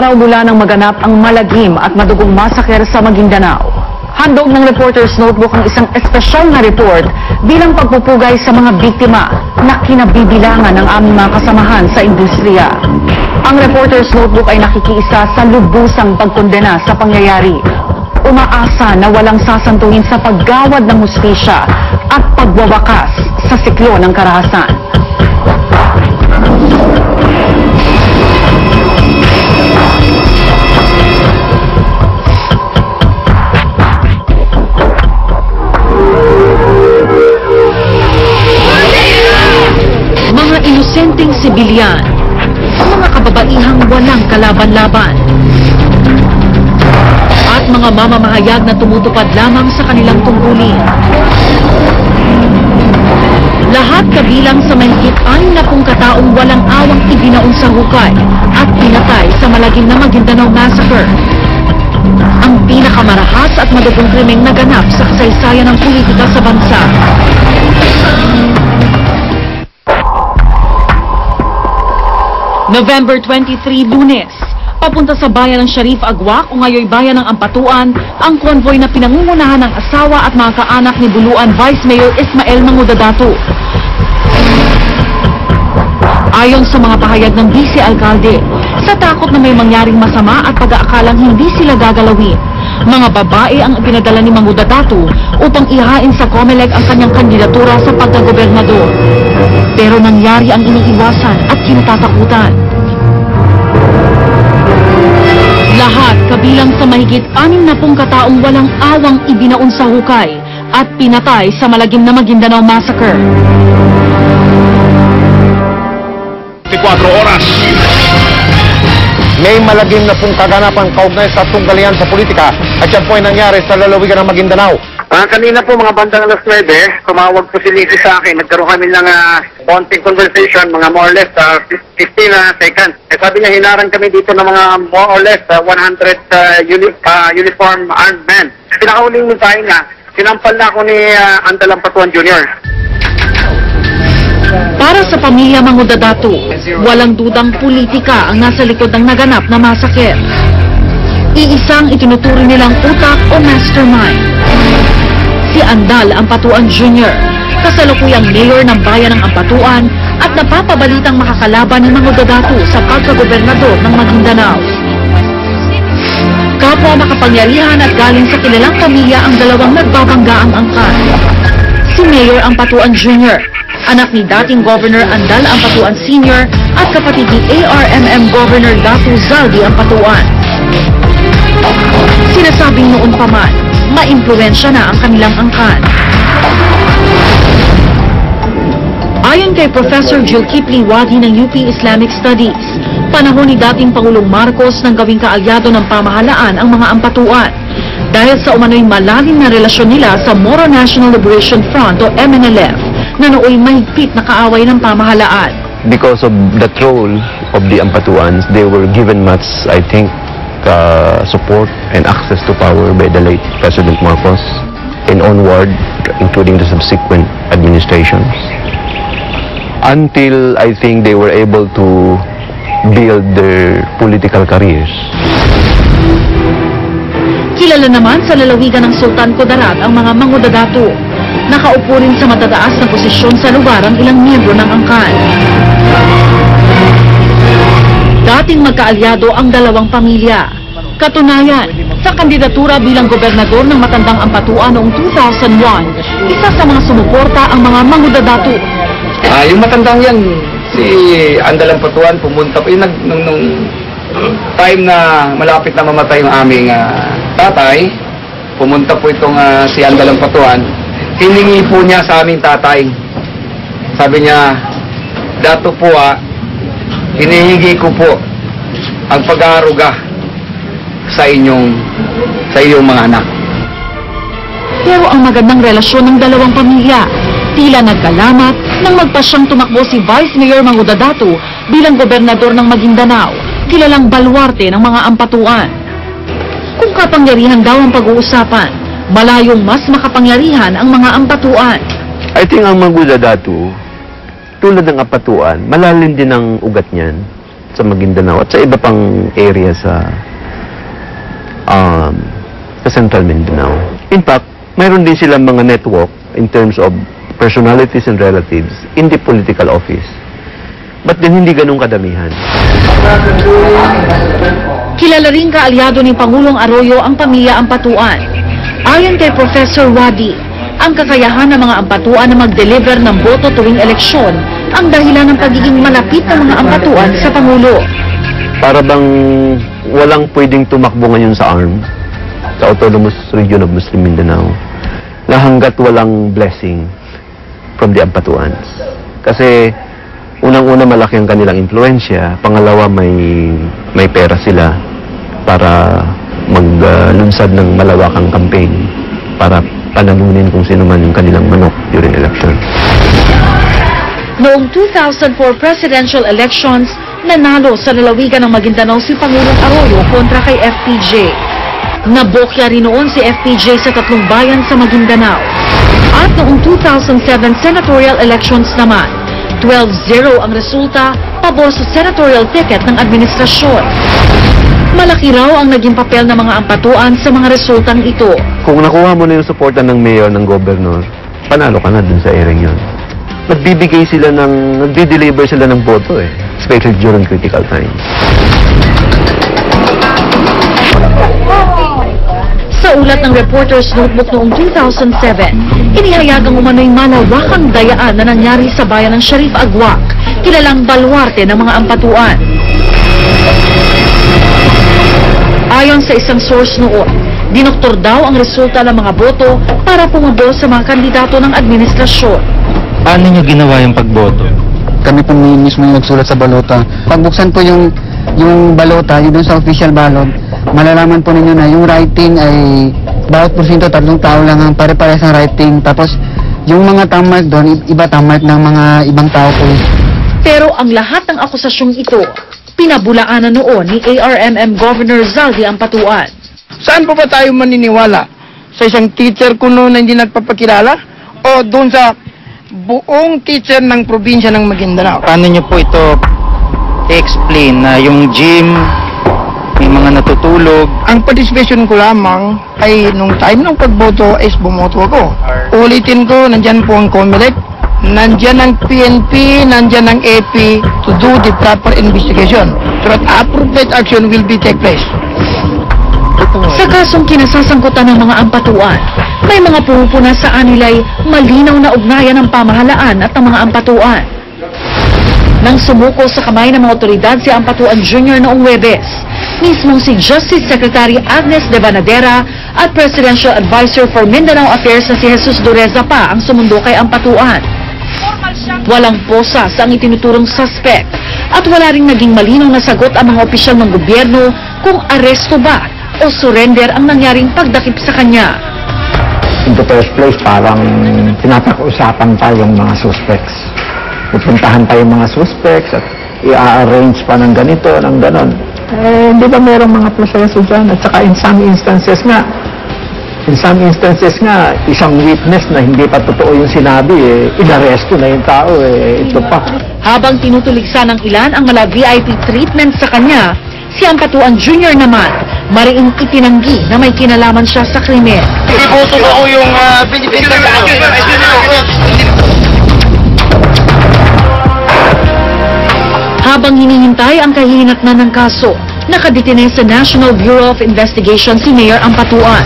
araw mula nang maganap ang malagim at madugong masaker sa Maguindanao. Handog ng Reporter's Notebook ang isang espesyal na report bilang pagpupugay sa mga biktima na kinabibilangan ng aming mga kasamahan sa industriya. Ang Reporter's Notebook ay nakikiisa sa lubusang pagkondena sa pangyayari. Umaasa na walang sasantuhin sa paggawad ng hustisya at pagwawakas sa siklo ng karahasan. Inosenteng sibilyan, mga kababaihang walang kalaban-laban, at mga mamamahayag na tumutupad lamang sa kanilang tungkulin. Lahat kabilang sa mahigit anim na pung kataong walang awang ibinaon sa hukay at pinatay sa malagim na Maguindanao Massacre. Ang pinakamarahas at madugong krimeng naganap sa kasaysayan ng politika sa bansa. November 23, Lunes. Papunta sa bayan ng Sharif Agwak o ngayoy bayan ng Ampatuan ang konvoy na pinangungunahan ng asawa at mga kaanak ni Buluan Vice Mayor Ismael Mangudadato. Ayon sa mga pahayag ng Vice Alkalde, sa takot na may mangyaring masama at pag-aakalang hindi sila gagalawin, mga babae ang pinadala ni Mangudadato upang ihain sa COMELEC ang kanyang kandidatura sa pagkagobernador. Pero nangyari ang iniiwasan at kinatatakutan. Lahat kabilang sa mahigit anim na pung kataong walang awang ibinaon sa hukay at pinatay sa malagim na Maguindanao Massacre. 24 oras. May malagim na pong kaganapan kaugnay sa tunggalian sa politika at yan po ay nangyari sa lalawigan ng Maguindanao. Ah, kanina po mga bandang alas 9, tumawag po si Lizzie sa akin. Nagkaroon kami ng konting conversation, mga more or less ah, 15 na seconds. Eh, sabi niya, hinaran kami dito ng mga more or less ah, 100 ah, uni- ah, uniform armed men. Pinakauling mensahe niya, sinampal na ako ni uh, Andalang Patuan Jr. Para sa pamilya Mangudadato, walang dudang politika ang nasa likod ng naganap na masakit. Iisang itinuturing nilang utak o mastermind. Si Andal Ampatuan Jr., kasalukuyang mayor ng bayan ng Ampatuan at napapabalitang makakalaban ni Mangudadato sa pagkagobernador ng Maguindanao. Kapwa makapangyarihan at galing sa kilalang pamilya ang dalawang nagbabanggaang angkan. Si Mayor Ampatuan Jr., anak ni dating Governor Andal Ampatuan Sr. at kapatid ni ARMM Governor Datu Zaldi Ampatuan. Sinasabing noon pa man, maimpluwensya na ang kanilang angkan. Ayon kay Professor Jill Kipling Wagi ng UP Islamic Studies, panahon ni dating Pangulong Marcos nang gawing kaalyado ng pamahalaan ang mga ampatuan dahil sa umano'y malalim na relasyon nila sa Moro National Liberation Front o MNLF na nooy mahigpit na kaaway ng pamahalaan. because of the role of the Ampatuans, they were given much, I think, uh, support and access to power by the late President Marcos and onward, including the subsequent administrations. Until I think they were able to build their political careers. Kilala naman sa lalawigan ng Sultan Kudarat ang mga mangudadato. Nakaupo rin sa matataas na posisyon sa lugar ang ilang miyembro ng angkan. Dating magkaalyado ang dalawang pamilya. Katunayan, sa kandidatura bilang gobernador ng Matandang Ampatuan noong 2001, isa sa mga sumuporta ang mga mangudadato. Ah, yung matandang yan, si Andalang Patuan, pumunta po, yung nag, nung, nung time na malapit na mamatay yung aming ah, tatay, pumunta po itong ah, si Andalang Patuan, hiningi po niya sa aming tatay. Sabi niya, dato po ah, hinihingi ko po ang pag-aaruga sa inyong sa iyong mga anak. Pero ang magandang relasyon ng dalawang pamilya, tila nagkalamat nang magpasyang tumakbo si Vice Mayor Mangudadato bilang gobernador ng Maguindanao, kilalang balwarte ng mga ampatuan. Kung kapangyarihan daw ang pag-uusapan, malayong mas makapangyarihan ang mga ampatuan. I think ang Magudadato, tulad ng apatuan, malalim din ang ugat niyan. sa Maguindanao at sa iba pang area sa um, sa Central Mindanao. In fact, mayroon din silang mga network in terms of personalities and relatives in the political office. But din hindi ganun kadamihan. Kilala rin kaalyado ni Pangulong Arroyo ang pamilya Ampatuan. Ayon kay Professor Wadi, ang kakayahan ng mga Ampatuan na mag-deliver ng boto tuwing eleksyon ang dahilan ng pagiging malapit ng mga Ampatuan sa Pangulo. Para bang walang pwedeng tumakbo ngayon sa ARM, sa Autonomous Region of Muslim Mindanao, na hanggat walang blessing from the Ampatuans. Kasi unang-una malaki ang kanilang impluensya, pangalawa may may pera sila para maglunsad ng malawakang campaign para panalunin kung sino man yung kanilang manok during election. Noong 2004 presidential elections, nanalo sa lalawigan ng Maguindanao si Pangulong Arroyo kontra kay FPJ. Nabokya rin noon si FPJ sa tatlong bayan sa Maguindanao. At noong 2007 senatorial elections naman, 12-0 ang resulta pabor sa senatorial ticket ng administrasyon. Malaki raw ang naging papel ng mga ampatuan sa mga resultang ito. Kung nakuha mo na yung suporta ng mayor, ng governor, panalo ka na dun sa area yun. Nagbibigay sila ng, nagdi-deliver sila ng boto eh. Especially during critical times. Sa ulat ng Reporter's Notebook noong 2007, inihayagang umano'y malawakang dayaan na nangyari sa bayan ng Sharif Agwak, kilalang balwarte ng mga ampatuan. Ayon sa isang source noon, dinoktor daw ang resulta ng mga boto para pumabor sa mga kandidato ng administrasyon. Paano nyo ginawa yung pagboto? kami po mi- mismo yung nagsulat sa balota. Pagbuksan po yung yung balota, yung dun sa official ballot, malalaman po ninyo na yung writing ay bawat porsyento tatlong tao lang ang pare-parehas ng writing. Tapos yung mga tamark doon, iba tamark ng mga ibang tao po. Pero ang lahat ng akusasyong ito, pinabulaanan noon ni ARMM Governor Zaldi Ampatuan. Saan pa ba tayo maniniwala? Sa isang teacher kuno na hindi nagpapakilala? O doon sa buong teacher ng probinsya ng Maguindanao? Paano nyo po ito explain na yung gym, may mga natutulog, Ang participation ko lamang ay nung time ng pagboto is bumoto ako. Ulitin ko, nandyan po ang COMELEC, nandyan ang PNP, nandyan ang AP to do the proper investigation so that appropriate action will be take place. Sa kasong kinasasangkutan ng mga ampatuan, may mga pumupuna sa anilay malinaw na ugnayan ng pamahalaan at ng mga ampatuan. Nang sumuko sa kamay ng mga otoridad si Ampatuan Jr. noong Webes, mismong si Justice Secretary Agnes De Banadera at Presidential Advisor for Mindanao Affairs na si Jesus Dureza pa ang sumundo kay Ampatuan. Walang posa sa ang itinuturong suspect at wala ring naging malinaw na sagot ang mga opisyal ng gobyerno kung aresto ba o surrender ang nangyaring pagdakip sa kanya. in the first place, parang pinapag-usapan pa yung mga suspects. Pupuntahan pa yung mga suspects at i-arrange pa ng ganito, ng ganon. Eh, di ba merong mga proseso dyan? At saka in some instances nga, in some instances nga, isang witness na hindi pa totoo yung sinabi, eh, inaresto na yung tao, eh, ito pa. Habang tinutuligsa ng ilan ang mala VIP treatment sa kanya, si Ampatuan Jr. naman, mariing itinanggi na may kinalaman siya sa krimen. Po totoo yung uh, Habang hinihintay ang kahihinatnan ng kaso, nakadetine sa National Bureau of Investigation si Mayor Ampatuan.